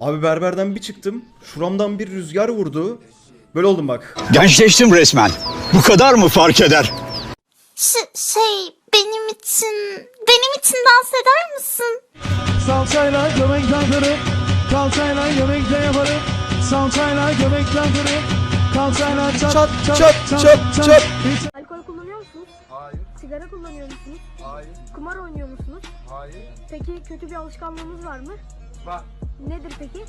Abi berberden bir çıktım. Şuramdan bir rüzgar vurdu. Böyle oldum bak. Gençleştim resmen. Bu kadar mı fark eder? Ş- şey benim için benim için dans eder misin? Salçayla göbekten kırıp Kalçayla göbekte yaparım Salçayla göbekten kırıp Kalçayla çat Çat, çat çat, çat çat, çat, çat. Alkol kullanıyor musunuz? Hayır. Sigara kullanıyor musunuz? Hayır. Kumar oynuyor musunuz? Hayır. Peki kötü bir alışkanlığınız var mı? Var. Nedir peki?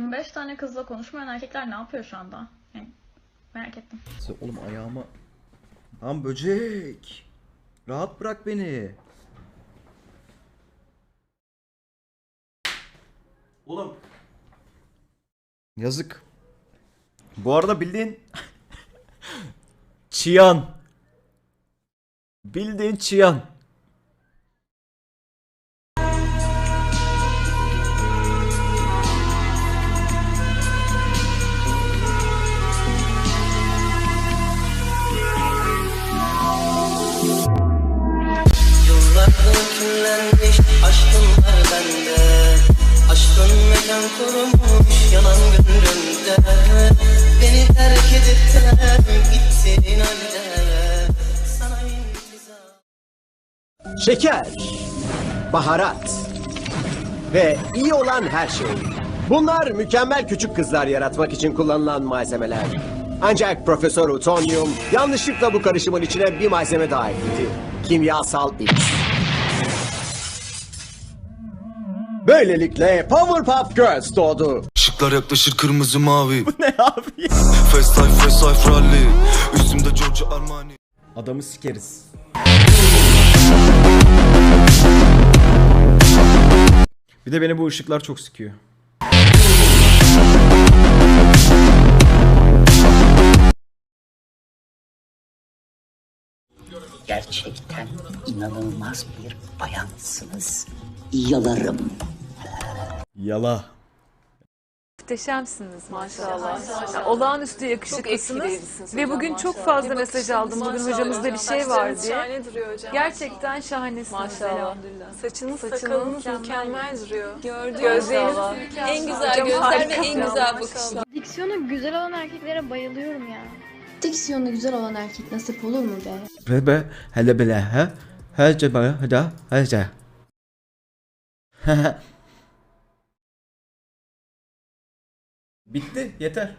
25 tane kızla konuşmayan erkekler ne yapıyor şu anda? Yani merak ettim. Oğlum ayağıma... Lan böcek. Rahat bırak beni. Oğlum. Yazık. Bu arada bildiğin... Çiyan. Bildiğin çiyan. Yıllardır küllenmiş aşkınlar bende Aşkın mekan kurmuş yanan gönlümde Beni terk edip de gittin halde Sana intizar Şeker, baharat ve iyi olan her şey. Bunlar mükemmel küçük kızlar yaratmak için kullanılan malzemeler. Ancak Profesör Utonium yanlışlıkla bu karışımın içine bir malzeme daha ekledi. Kimyasal X. Böylelikle Powerpuff Girls doğdu. Işıklar yaklaşır kırmızı mavi Ne abi? Fast life fast life rally Üstümde Giorgio Armani Adamı sikeriz. Bir de beni bu ışıklar çok sıkıyor. Gerçekten inanılmaz bir bayansınız. Yalarım. Yala. Muhteşemsiniz maşallah. Ya, olağanüstü yakışıklısınız. Ve bugün çok fazla mesaj aldım. Bugün hocamızda bir şey var diye. Şahane duruyor hocam. Gerçekten şahanesiniz Maşallah. Saçınız, Saçınız sakalınız mükemmel. mükemmel duruyor. Gördüğünüz Gözleriniz Maşallah. En güzel Hocam gözler ve en güzel maşallah. bakışlar. Diksiyonu güzel olan erkeklere bayılıyorum ya. Diksiyonu güzel olan erkek nasip olur mu be? Bebe hele bile he. Hece bana hede hece. Bitti yeter.